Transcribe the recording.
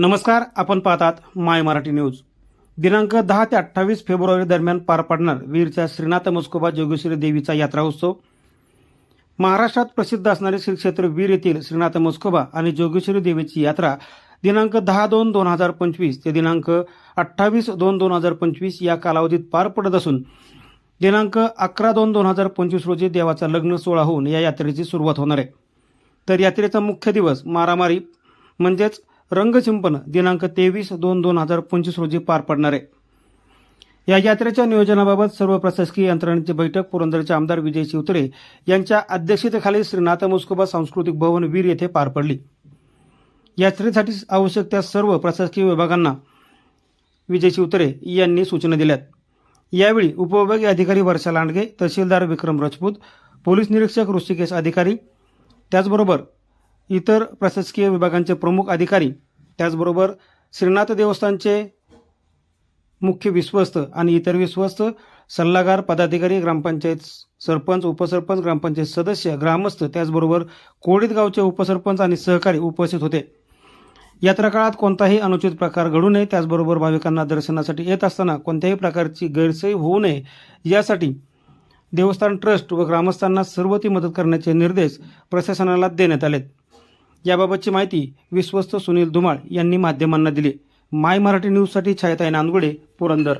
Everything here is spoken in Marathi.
नमस्कार आपण पाहतात माय मराठी न्यूज. दिनांक दहा ते अठ्ठावीस फेब्रुवारी दरम्यान पार पडणार वीरच्या श्रीनाथ मस्कोबा जोगेश्वरी देवीचा यात्रा उत्सव. महाराष्ट्रात प्रसिद्ध असणारे श्री क्षेत्र वीर येथील श्रीनाथ मस्कोबा आणि जोगेश्वरी देवीची यात्रा दिनांक दहा दोन दोन हजार पंचवीस ते दिनांक अठ्ठावीस दोन दोन हजार पंचवीस या कालावधीत पार पडत असून दिनांक अकरा दोन दोन हजार पंचवीस रोजी देवाचा लग्न सोहळा होऊन या यात्रेची सुरुवात होणार आहे. तर यात्रेचा मुख्य दिवस मारामारी म्हणजेच रंगचिंपन दिनांक तेवीस दोन दोन हजार पंचवीस रोजी पार पडणार आहे. या यात्रेच्या नियोजनाबाबत सर्व प्रशासकीय यंत्रणेची बैठक पुरंदरचे आमदार विजय शिवतरे यांच्या अध्यक्षतेखाली श्रीनाथ मुस्कोबा सांस्कृतिक भवन वीर येथे पार पडली. यात्रेसाठी आवश्यक त्या सर्व प्रशासकीय विभागांना विजय शिवतरे यांनी सूचना दिल्यात. यावेळी उपविभागीय अधिकारी वर्षा लांडगे तहसीलदार विक्रम राजपूत पोलीस निरीक्षक ऋषिकेश अधिकारी त्याचबरोबर इतर प्रशासकीय विभागांचे प्रमुख अधिकारी त्याचबरोबर श्रीनाथ देवस्थानचे मुख्य विश्वस्त आणि इतर विश्वस्त सल्लागार पदाधिकारी ग्रामपंचायत सरपंच उपसरपंच ग्रामपंचायत सदस्य ग्रामस्थ त्याचबरोबर कोळीत गावचे उपसरपंच आणि सहकारी उपस्थित होते. यात्रा काळात कोणताही अनुचित प्रकार घडू नये त्याचबरोबर भाविकांना दर्शनासाठी येत असताना कोणत्याही प्रकारची गैरसोय होऊ नये. यासाठी देवस्थान ट्रस्ट व ग्रामस्थांना सर्व ती मदत करण्याचे निर्देश प्रशासनाला देण्यात आलेत. याबाबतची माहिती विश्वस्त सुनील धुमाळ यांनी माध्यमांना दिली. माय मराठी न्यूजसाठी छायाताई नांदगुडे पुरंदर.